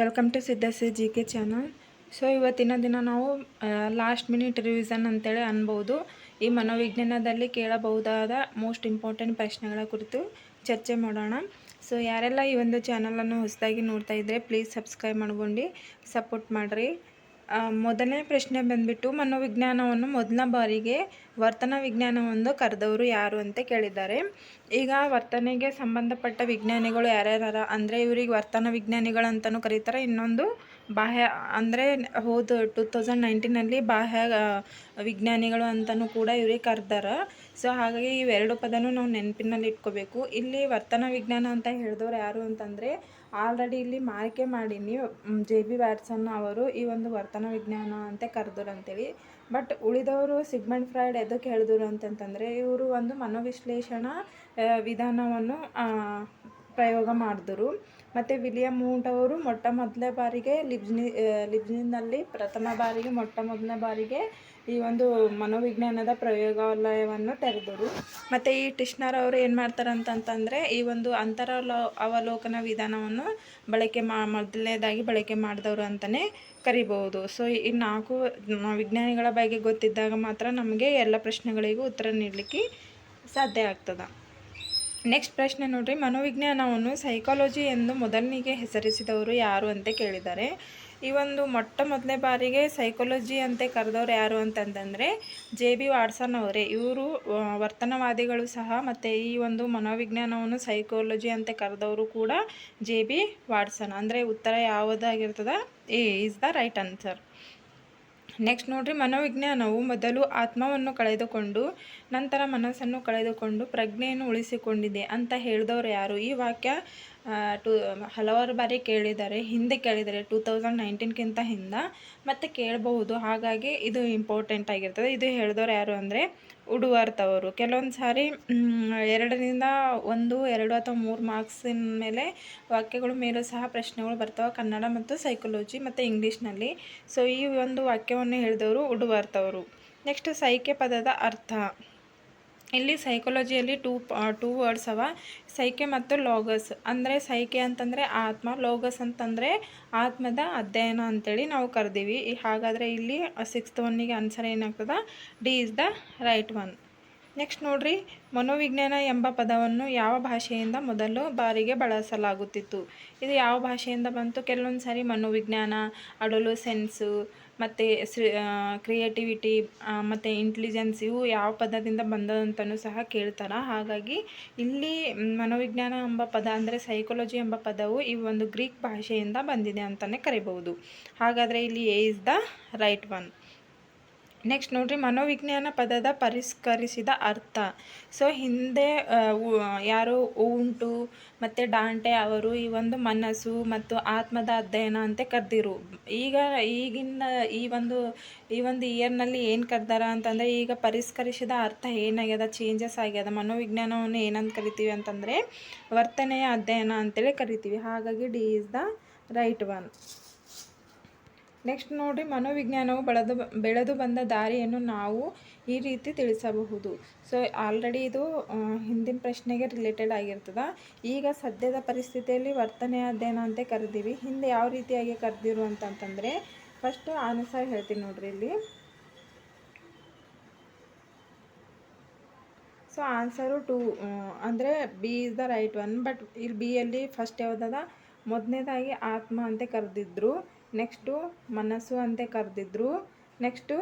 Welcome to Siddhasi G K channel so ಇವತ್ತಿನ ದಿನ ನಾವು ಲಾಸ್ಟ್ ಮಿನಿಟ್ ರಿವಿಸನ್ ಅಂತೇಳಿ ಅನ್ಬೋದು. ಈ ಮನೋವಿಜ್ಞಾನದಲ್ಲಿ ಕೇಳಬಹುದಾದ ಮೋಸ್ಟ್ ಇಂಪಾರ್ಟೆಂಟ್ ಪ್ರಶ್ನೆಗಳ ಕುರಿತು ಚರ್ಚೆ ಮಾಡೋಣ. ಸೊ ಯಾರೆಲ್ಲ ಈ ಒಂದು ಚಾನಲನ್ನು ಹೊಸದಾಗಿ ನೋಡ್ತಾ ಇದ್ದರೆ ಪ್ಲೀಸ್ ಸಬ್ಸ್ಕ್ರೈಬ್ ಮಾಡ್ಕೊಂಡು ಸಪೋರ್ಟ್ ಮಾಡಿರಿ. ಮೊದಲನೇ ಪ್ರಶ್ನೆ ಬಂದ್ಬಿಟ್ಟು ಮನೋವಿಜ್ಞಾನವನ್ನು ಮೊದಲ ಬಾರಿಗೆ ವರ್ತನ ವಿಜ್ಞಾನವನ್ನು ಕರೆದವರು ಯಾರು ಅಂತ ಕೇಳಿದ್ದಾರೆ. ಈಗ ವರ್ತನೆಗೆ ಸಂಬಂಧಪಟ್ಟ ವಿಜ್ಞಾನಿಗಳು ಯಾರ್ಯಾರ? ಅಂದರೆ ಇವ್ರಿಗೆ ವರ್ತನ ವಿಜ್ಞಾನಿಗಳು ಅಂತಲೂ ಕರೀತಾರೆ. ಇನ್ನೊಂದು ಬಾಹ್ಯ, ಅಂದರೆ ಹೋದ ಟೂ ತೌಸಂಡ್ ನೈನ್ಟೀನಲ್ಲಿ ಬಾಹ್ಯ ವಿಜ್ಞಾನಿಗಳು ಅಂತಲೂ ಕೂಡ ಇವ್ರಿಗೆ ಕರೆದಾರ. ಸೊ, ಹಾಗಾಗಿ ಇವೆರಡು ಪದನೂ ನಾವು ನೆನಪಿನಲ್ಲಿ ಇಟ್ಕೋಬೇಕು. ಇಲ್ಲಿ ವರ್ತನ ವಿಜ್ಞಾನ ಅಂತ ಹೇಳಿದವ್ರು ಯಾರು ಅಂತಂದರೆ ಆಲ್ರೆಡಿ ಇಲ್ಲಿ ಮಾರಿಕೆ ಮಾಡೀನಿ. ಜೆ ಬಿ ವ್ಯಾಟ್ಸನ್ ಅವರು ಈ ಒಂದು ವರ್ತನ ವಿಜ್ಞಾನ ಅಂತ ಕರೆದ್ರು ಅಂತೇಳಿ. ಬಟ್ ಉಳಿದವರು ಸಿಗ್ಮೆಂಟ್ ಫ್ರೈಡ್ ಎದಕ್ಕೆ ಹೇಳಿದ್ರು ಅಂತಂತಂದರೆ ಇವರು ಒಂದು ಮನೋವಿಶ್ಲೇಷಣಾ ವಿಧಾನವನ್ನು ಪ್ರಯೋಗ ಮಾಡಿದ್ರು. ಮತ್ತು ವಿಲಿಯಂ ಮೂಂಟ್ ಅವರು ಮೊಟ್ಟ ಮೊದಲನೇ ಬಾರಿಗೆ ಲಿಬ್ನಿ ಲಿಬ್ನಿನಲ್ಲಿ ಪ್ರಥಮ ಬಾರಿಗೆ, ಮೊಟ್ಟ ಮೊದಲನೇ ಬಾರಿಗೆ ಈ ಒಂದು ಮನೋವಿಜ್ಞಾನದ ಪ್ರಯೋಗಾಲಯವನ್ನು ತೆರೆದರು. ಮತ್ತು ಈ ಟಿಶ್ನರ್ ಅವರು ಏನು ಮಾಡ್ತಾರೆ ಅಂತಂತಂದರೆ ಈ ಒಂದು ಅಂತರಲೋ, ಅವಲೋಕನ ವಿಧಾನವನ್ನು ಬಳಕೆ ಮಾ, ಮೊದಲನೇದಾಗಿ ಬಳಕೆ ಮಾಡಿದವರು ಅಂತಲೇ ಕರಿಬಹುದು. ಸೊ, ಈ ನಾಲ್ಕು ವಿಜ್ಞಾನಿಗಳ ಬಗ್ಗೆ ಗೊತ್ತಿದ್ದಾಗ ಮಾತ್ರ ನಮಗೆ ಎಲ್ಲ ಪ್ರಶ್ನೆಗಳಿಗೂ ಉತ್ತರ ನೀಡಲಿಕ್ಕೆ ಸಾಧ್ಯ ಆಗ್ತದೆ. ನೆಕ್ಸ್ಟ್ ಪ್ರಶ್ನೆ ನೋಡಿರಿ, ಮನೋವಿಜ್ಞಾನವನ್ನು ಸೈಕಾಲಜಿ ಎಂದು ಮೊದಲನಿಗೆ ಹೆಸರಿಸಿದವರು ಯಾರು ಅಂತ ಕೇಳಿದ್ದಾರೆ. ಈ ಒಂದು ಮೊಟ್ಟ ಮೊದಲನೇ ಬಾರಿಗೆ ಸೈಕಾಲಜಿ ಅಂತ ಕರೆದವ್ರು ಯಾರು ಅಂತಂದರೆ ಜೆ ಬಿ ವಾಟ್ಸನ್ ಅವರೇ. ಇವರು ವರ್ತನವಾದಿಗಳು ಸಹ ಮತ್ತು ಈ ಒಂದು ಮನೋವಿಜ್ಞಾನವನ್ನು ಸೈಕಾಲಜಿ ಅಂತ ಕರೆದವರು ಕೂಡ ಜೆ ಬಿ ವಾಟ್ಸನ್ ಅಂದರೆ ಉತ್ತರ ಯಾವುದಾಗಿರ್ತದ? A is the right answer next ನೋಡ್ರಿ, ಮನೋವಿಜ್ಞಾನವು ಮೊದಲು ಆತ್ಮವನ್ನು ಕಳೆದುಕೊಂಡು ನಂತರ ಮನಸ್ಸನ್ನು ಕಳೆದುಕೊಂಡು ಪ್ರಜ್ಞೆಯನ್ನು ಉಳಿಸಿಕೊಂಡಿದೆ ಅಂತ ಹೇಳಿದವರು ಯಾರು? ಈ ವಾಕ್ಯ ಟು, ಹಲವಾರು ಬಾರಿ ಕೇಳಿದ್ದಾರೆ. ಹಿಂದೆ ಕೇಳಿದ್ದಾರೆ, ಟೂ ತೌಸಂಡ್ ನೈನ್ಟೀನ್ಗಿಂತ ಹಿಂದೆ. ಮತ್ತು ಕೇಳಬಹುದು. ಹಾಗಾಗಿ ಇದು ಇಂಪಾರ್ಟೆಂಟ್ ಆಗಿರ್ತದೆ. ಇದು ಹೇಳಿದವ್ರು ಯಾರು ಅಂದರೆ ಉಡುವಾರ್ತವರು ಕೆಲವೊಂದು ಸಾರಿ ಎರಡರಿಂದ ಒಂದು, ಎರಡು ಅಥವಾ ಮೂರು ಮಾರ್ಕ್ಸಿನ ಮೇಲೆ ವಾಕ್ಯಗಳು ಮೇಲೂ ಸಹ ಪ್ರಶ್ನೆಗಳು ಬರ್ತವೆ ಕನ್ನಡ ಮತ್ತು ಸೈಕಾಲಜಿ ಮತ್ತು ಇಂಗ್ಲೀಷ್ನಲ್ಲಿ. ಸೊ ಈ ಒಂದು ವಾಕ್ಯವನ್ನು ಹೇಳಿದವರು ಉಡುವಾರ್ತವರು ನೆಕ್ಸ್ಟ್ ಸೈಕೆ ಪದದ ಅರ್ಥ. ಇಲ್ಲಿ ಸೈಕಾಲಜಿಯಲ್ಲಿ ಟೂ ಟೂ ವರ್ಡ್ಸ್ ಅವ. ಸೈಕೆ ಮತ್ತು ಲೋಗಸ್. ಅಂದರೆ ಸೈಕೆ ಅಂತಂದರೆ ಆತ್ಮ, ಲೋಗಸ್ ಅಂತಂದರೆ ಆತ್ಮದ ಅಧ್ಯಯನ ಅಂತೇಳಿ ನಾವು ಕರೆದೀವಿ. ಹಾಗಾದರೆ ಇಲ್ಲಿ ಸಿಕ್ಸ್ತ್ ಒನ್ನಿಗೆ ಆನ್ಸರ್ ಏನಾಗ್ತದೆ? D is the right one next ನೋಡ್ರಿ. ಮನೋವಿಜ್ಞಾನ ಎಂಬ ಪದವನ್ನು ಯಾವ ಭಾಷೆಯಿಂದ ಮೊದಲು ಬಾರಿಗೆ ಬಳಸಲಾಗುತ್ತಿತ್ತು? ಇದು ಯಾವ ಭಾಷೆಯಿಂದ ಬಂತು? ಕೆಲವೊಂದು ಸಾರಿ ಮನೋವಿಜ್ಞಾನ ಅಡಲು ಸೆನ್ಸು ಮತ್ತು ಕ್ರಿಯೇಟಿವಿಟಿ ಮತ್ತು ಇಂಟೆಲಿಜೆನ್ಸ್ ಇವು ಯಾವ ಪದದಿಂದ ಬಂದದಂತಲೂ ಸಹ ಕೇಳ್ತಾರೆ. ಹಾಗಾಗಿ ಇಲ್ಲಿ ಮನೋವಿಜ್ಞಾನ ಎಂಬ ಪದ ಅಂದರೆ ಸೈಕಾಲಜಿ ಎಂಬ ಪದವು ಈ ಒಂದು ಗ್ರೀಕ್ ಭಾಷೆಯಿಂದ ಬಂದಿದೆ ಅಂತಲೇ ಕರಿಬಹುದು. ಹಾಗಾದರೆ ಇಲ್ಲಿ A is the right one next ನೋಡ್ರಿ ಮನೋವಿಜ್ಞಾನ ಪದದ ಪರಿಷ್ಕರಿಸಿದ ಅರ್ಥ. ಸೊ, ಹಿಂದೆ ಯಾರು ಉಂಟು, ಮತ್ತು ಡಾಂಟೆ ಅವರು ಈ ಒಂದು ಮನಸ್ಸು ಮತ್ತು ಆತ್ಮದ ಅಧ್ಯಯನ ಅಂತ ಕರೆದಿರು. ಈಗ, ಈಗಿನ ಈ ಒಂದು ಈ ಒಂದು ಇಯರ್ನಲ್ಲಿ ಏನು ಕರ್ದಾರ ಅಂತಂದರೆ, ಈಗ ಪರಿಷ್ಕರಿಸಿದ ಅರ್ಥ ಏನಾಗ್ಯದ ಚೇಂಜಸ್ ಆಗ್ಯದ, ಮನೋವಿಜ್ಞಾನವನ್ನು ಏನಂತ ಕರಿತೀವಿ ಅಂತಂದರೆ, ವರ್ತನೆಯ ಅಧ್ಯಯನ ಅಂತೇಳಿ ಕರಿತೀವಿ. ಹಾಗಾಗಿ D is the right one next ನೋಡಿ ಮನೋವಿಜ್ಞಾನವು ಬೆಳೆದು ಬ- ಬೆಳೆದು ಬಂದ ದಾರಿಯನ್ನು ನಾವು ಈ ರೀತಿ ತಿಳಿಸಬಹುದು. ಸೊ ಆಲ್ರೆಡಿ ಇದು ಹಿಂದಿನ ಪ್ರಶ್ನೆಗೆ ರಿಲೇಟೆಡ್ ಆಗಿರ್ತದೆ. ಈಗ ಸದ್ಯದ ಪರಿಸ್ಥಿತಿಯಲ್ಲಿ ವರ್ತನೆ ಅಧ್ಯಯನ ಅಂತ ಕರೆದೀವಿ. ಹಿಂದೆ ಯಾವ ರೀತಿಯಾಗಿ ಕರೆದಿರು ಅಂತಂತಂದರೆ ಫಸ್ಟು ಆನ್ಸರ್ ಹೇಳ್ತೀನಿ ನೋಡ್ರಿ ಇಲ್ಲಿ. ಸೊ ಆನ್ಸರು ಟು ಅಂದರೆ B is the right one but ಇಲ್ಲಿ ಬಿಯಲ್ಲಿ ಫಸ್ಟ್ ಯಾವುದದ? ಮೊದಲನೇದಾಗಿ ಆತ್ಮ ಅಂತ ಕರೆದಿದ್ರು. ನೆಕ್ಸ್ಟು ಮನಸ್ಸು ಅಂತ ಕರೆದಿದ್ರು. ನೆಕ್ಸ್ಟು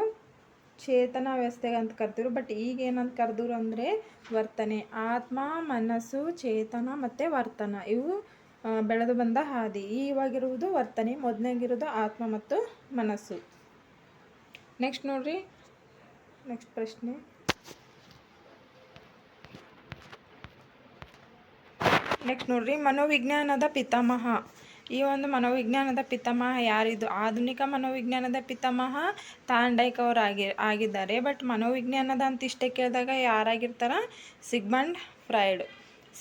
ಚೇತನ ವ್ಯವಸ್ಥೆಗೆ ಅಂತ ಕರೆದಿದ್ರು. ಬಟ್ ಈಗ ಏನಂತ ಕರೆದ್ರು ಅಂದರೆ ವರ್ತನೆ. ಆತ್ಮ, ಮನಸ್ಸು, ಚೇತನ ಮತ್ತು ವರ್ತನ. ಇವು ಬೆಳೆದು ಬಂದ ಹಾದಿ. ಇವಾಗಿರುವುದು ವರ್ತನೆ. ಮೊದಲನೇಗಿರೋದು ಆತ್ಮ ಮತ್ತು ಮನಸ್ಸು. ನೆಕ್ಸ್ಟ್ ನೋಡ್ರಿ. ನೆಕ್ಸ್ಟ್ ಪ್ರಶ್ನೆ. ನೆಕ್ಸ್ಟ್ ನೋಡ್ರಿ. ಮನೋವಿಜ್ಞಾನದ ಪಿತಾಮಹ. ಈ ಒಂದು ಮನೋವಿಜ್ಞಾನದ ಪಿತಾಮಹ ಯಾರಿದು? ಆಧುನಿಕ ಮನೋವಿಜ್ಞಾನದ ಪಿತಾಮಹ ತಾಂಡೈಕ್ ಅವರು ಆಗಿ ಆಗಿದ್ದಾರೆ. ಬಟ್ ಮನೋವಿಜ್ಞಾನದ ಅಂತ ಇಷ್ಟೇ ಕೇಳಿದಾಗ ಯಾರಾಗಿರ್ತಾರ? Sigmund Freud.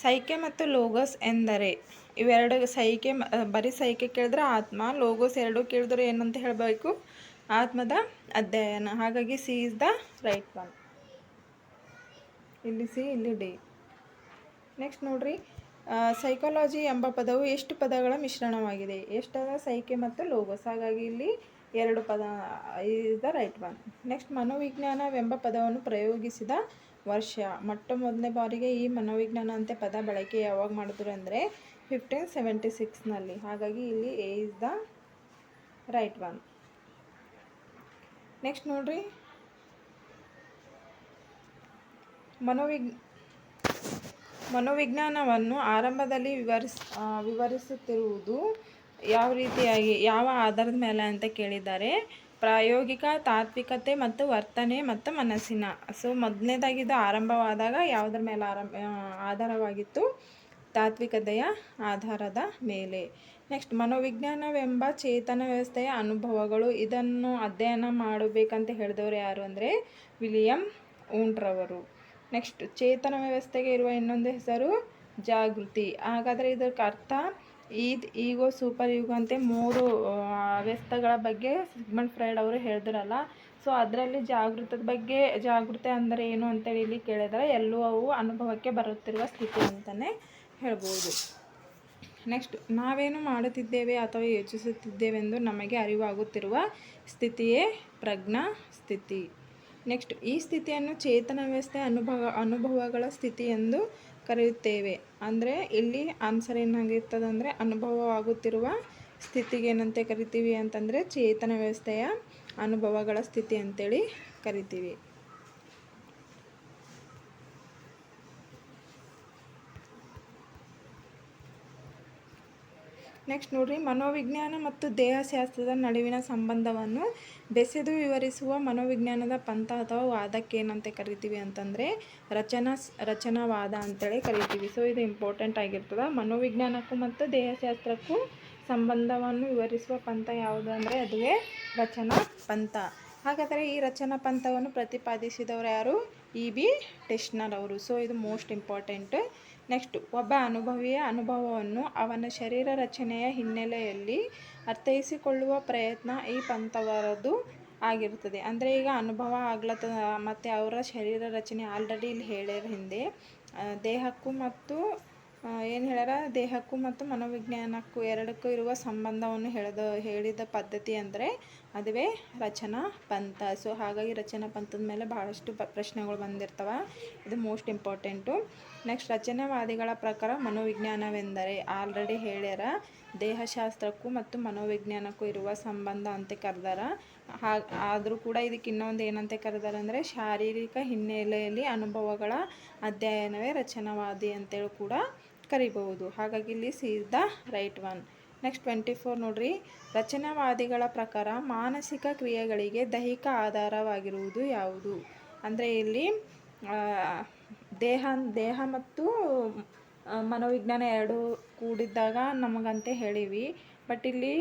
ಸೈಕೆ ಮತ್ತು ಲೋಗೋಸ್ ಎಂದರೆ? ಇವೆರಡು ಸೈಕೆ ಬರೀ ಸೈಕೆ ಕೇಳಿದ್ರೆ ಆತ್ಮ, ಲೋಗೋಸ್ ಎರಡು ಕೇಳಿದ್ರೆ ಏನಂತ ಹೇಳಬೇಕು? ಆತ್ಮದ ಅಧ್ಯಯನ. ಹಾಗಾಗಿ C is the right one. ಇಲ್ಲಿ ಸಿ, ಇಲ್ಲಿ ಡಿ. ನೆಕ್ಸ್ಟ್ ನೋಡ್ರಿ. ಸೈಕಾಲಜಿ ಎಂಬ ಪದವು ಎಷ್ಟು ಪದಗಳ ಮಿಶ್ರಣವಾಗಿದೆ? ಎಷ್ಟರ ಸೈಕೆ ಮತ್ತು ಲೋಗೋಸ್? ಹಾಗಾಗಿ ಇಲ್ಲಿ ಎರಡು ಪದ is the right one next ಮನೋವಿಜ್ಞಾನವೆಂಬ ಪದವನ್ನು ಪ್ರಯೋಗಿಸಿದ ವರ್ಷ. ಮೊಟ್ಟ ಮೊದಲನೇ ಬಾರಿಗೆ ಈ ಮನೋವಿಜ್ಞಾನ ಅಂತ ಪದ ಬಳಕೆ ಯಾವಾಗ ಮಾಡಿದ್ರು ಅಂದರೆ ಫಿಫ್ಟೀನ್ ಸೆವೆಂಟಿ ಸಿಕ್ಸ್ನಲ್ಲಿ ಹಾಗಾಗಿ ಇಲ್ಲಿ A is the right one next ನೋಡ್ರಿ. ಮನೋವಿಗ್ ಮನೋವಿಜ್ಞಾನವನ್ನು ಆರಂಭದಲ್ಲಿ ವಿವರಿಸ್ ವಿವರಿಸುತ್ತಿರುವುದು ಯಾವ ರೀತಿಯಾಗಿ, ಯಾವ ಆಧಾರದ ಮೇಲೆ ಅಂತ ಕೇಳಿದ್ದಾರೆ ಪ್ರಾಯೋಗಿಕ, ತಾತ್ವಿಕತೆ ಮತ್ತು ವರ್ತನೆ ಮತ್ತು ಮನಸ್ಸಿನ. ಸೊ ಮೊದಲನೇದಾಗಿದ್ದು ಆರಂಭವಾದಾಗ ಯಾವುದರ ಮೇಲೆ ಆರಂಭ ಆಧಾರವಾಗಿತ್ತು? ತಾತ್ವಿಕತೆಯ ಆಧಾರದ ಮೇಲೆ. ನೆಕ್ಸ್ಟ್, ಮನೋವಿಜ್ಞಾನವೆಂಬ ಚೇತನ ವ್ಯವಸ್ಥೆಯ ಅನುಭವಗಳು. ಇದನ್ನು ಅಧ್ಯಯನ ಮಾಡಬೇಕಂತ ಹೇಳಿದವರು ಯಾರು ಅಂದರೆ ವಿಲಿಯಂ ಊಂಟ್ರವರು. ನೆಕ್ಸ್ಟ್ ಚೇತನ ವ್ಯವಸ್ಥೆಗೆ ಇರುವ ಇನ್ನೊಂದು ಹೆಸರು ಜಾಗೃತಿ. ಹಾಗಾದರೆ ಇದಕ್ಕೆ ಅರ್ಥ, ಈದ್, ಈಗೋ, ಸೂಪರ್, ಈಗೋ ಅಂತೆ ಮೂರು ವ್ಯವಸ್ಥೆಗಳ ಬಗ್ಗೆ ಸಿಗ್ಮಂಡ್ ಫ್ರೈಡ್ ಅವರು ಹೇಳಿದ್ರಲ್ಲ. ಸೊ, ಅದರಲ್ಲಿ ಜಾಗೃತದ ಬಗ್ಗೆ, ಜಾಗೃತಿ ಅಂದರೆ ಏನು ಅಂತೇಳಿ ಇಲ್ಲಿ ಕೇಳಿದರೆ ಎಲ್ಲೂ ಅವು ಅನುಭವಕ್ಕೆ ಬರುತ್ತಿರುವ ಸ್ಥಿತಿ ಅಂತಲೇ ಹೇಳ್ಬೋದು. ನೆಕ್ಸ್ಟ್, ನಾವೇನು ಮಾಡುತ್ತಿದ್ದೇವೆ ಅಥವಾ ಯೋಚಿಸುತ್ತಿದ್ದೇವೆಂದು ನಮಗೆ ಅರಿವಾಗುತ್ತಿರುವ ಸ್ಥಿತಿಯೇ ಪ್ರಜ್ಞಾ ಸ್ಥಿತಿ. ನೆಕ್ಸ್ಟ್ ಈ ಸ್ಥಿತಿಯನ್ನು ಚೇತನ ವ್ಯವಸ್ಥೆ ಅನುಭವ, ಅನುಭವಗಳ ಸ್ಥಿತಿ ಎಂದು ಕರೆಯುತ್ತೇವೆ. ಅಂದರೆ, ಇಲ್ಲಿ ಆನ್ಸರ್ ಏನಾಗಿರ್ತದೆ ಅಂದರೆ, ಅನುಭವವಾಗುತ್ತಿರುವ ಸ್ಥಿತಿಗೆ ಏನಂತೆ ಕರಿತೀವಿ ಅಂತಂದರೆ, ಚೇತನ ವ್ಯವಸ್ಥೆಯ ಅನುಭವಗಳ ಸ್ಥಿತಿ ಅಂತೇಳಿ ಕರಿತೀವಿ. ನೆಕ್ಸ್ಟ್ ನೋಡ್ರಿ, ಮನೋವಿಜ್ಞಾನ ಮತ್ತು ದೇಹಶಾಸ್ತ್ರದ ನಡುವಿನ ಸಂಬಂಧವನ್ನು ಬೆಸೆದು ವಿವರಿಸುವ ಮನೋವಿಜ್ಞಾನದ ಪಂಥ ಅಥವಾ ವಾದಕ್ಕೆ ಏನಂತ ಕರಿತೀವಿ ಅಂತಂದರೆ, ರಚನಾ ರಚನಾವಾದ ಅಂತೇಳಿ ಕರಿತೀವಿ. ಸೊ ಇದು ಇಂಪಾರ್ಟೆಂಟ್ ಆಗಿರ್ತದೆ. ಮನೋವಿಜ್ಞಾನಕ್ಕೂ ಮತ್ತು ದೇಹಶಾಸ್ತ್ರಕ್ಕೂ ಸಂಬಂಧವನ್ನು ವಿವರಿಸುವ ಪಂಥ ಯಾವುದು ಅಂದರೆ, ಅದುವೇ ರಚನಾ ಪಂಥ. ಹಾಗಾದರೆ ಈ ರಚನಾ ಪಂಥವನ್ನು ಪ್ರತಿಪಾದಿಸಿದವರು ಯಾರು? ಇ ಬಿ ಟೆಶ್ನರ್ ಅವರು. ಸೊ ಇದು ಮೋಸ್ಟ್ ಇಂಪಾರ್ಟೆಂಟ್ ನೆಕ್ಸ್ಟ್, ಒಬ್ಬ ಅನುಭವಿಯ ಅನುಭವವನ್ನು ಅವನ ಶರೀರ ರಚನೆಯ ಹಿನ್ನೆಲೆಯಲ್ಲಿ ಅರ್ಥೈಸಿಕೊಳ್ಳುವ ಪ್ರಯತ್ನ ಈ ಪಂಥವರದು ಆಗಿರುತ್ತದೆ. ಅಂದರೆ ಈಗ ಅನುಭವ ಆಗ್ಲತ್ತದ ಮತ್ತು ಅವರ ಶರೀರ ರಚನೆ ಆಲ್ರೆಡಿ ಇಲ್ಲಿ ಹೇಳಿರ ಹಿಂದೆ ದೇಹಕ್ಕೂ ಮತ್ತು ಏನು ಹೇಳ್ಯಾರ? ದೇಹಕ್ಕೂ ಮತ್ತು ಮನೋವಿಜ್ಞಾನಕ್ಕೂ ಎರಡಕ್ಕೂ ಇರುವ ಸಂಬಂಧವನ್ನು ಹೇಳಿದ ಹೇಳಿದ ಪದ್ಧತಿ ಅಂದರೆ ಅದುವೇ ರಚನಾ ಪಂಥ. ಸೊ ಹಾಗಾಗಿ ರಚನಾ ಪಂಥದ ಮೇಲೆ ಬಹಳಷ್ಟು ಪ್ರಶ್ನೆಗಳು ಬಂದಿರ್ತವೆ. ಇದು ಮೋಸ್ಟ್ ಇಂಪಾರ್ಟೆಂಟು ನೆಕ್ಸ್ಟ್ ರಚನಾವಾದಿಗಳ ಪ್ರಕಾರ ಮನೋವಿಜ್ಞಾನವೆಂದರೆ ಆಲ್ರೆಡಿ ಹೇಳ್ಯಾರ, ದೇಹಶಾಸ್ತ್ರಕ್ಕೂ ಮತ್ತು ಮನೋವಿಜ್ಞಾನಕ್ಕೂ ಇರುವ ಸಂಬಂಧ ಅಂತ ಕರೆದಾರ. ಆದರೂ ಕೂಡ ಇದಕ್ಕೆ ಇನ್ನೊಂದು ಏನಂತ ಕರೆದಾರ ಅಂದರೆ ಶಾರೀರಿಕ ಹಿನ್ನೆಲೆಯಲ್ಲಿ ಅನುಭವಗಳ ಅಧ್ಯಯನವೇ ರಚನಾವಾದಿ ಅಂತೇಳಿ ಕೂಡ ಕರಿಬಹುದು. ಹಾಗಾಗಿ ಇಲ್ಲಿ C is the right one next twenty four ನೋಡ್ರಿ. ರಚನಾವಾದಿಗಳ ಪ್ರಕಾರ ಮಾನಸಿಕ ಕ್ರಿಯೆಗಳಿಗೆ ದೈಹಿಕ ಆಧಾರವಾಗಿರುವುದು ಯಾವುದು? ಅಂದರೆ ಇಲ್ಲಿ ದೇಹ ದೇಹ ಮತ್ತು ಮನೋವಿಜ್ಞಾನ ಎರಡು ಕೂಡಿದ್ದಾಗ ನಮಗಂತೆ ಹೇಳಿವಿ. ಬಟ್ ಇಲ್ಲಿ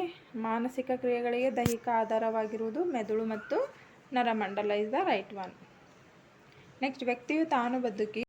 ಮಾನಸಿಕ ಕ್ರಿಯೆಗಳಿಗೆ ದೈಹಿಕ ಆಧಾರವಾಗಿರುವುದು ಮೆದುಳು ಮತ್ತು ನರಮಂಡಲ is the right one next ವ್ಯಕ್ತಿಯು ತಾನು ಬದುಕಿ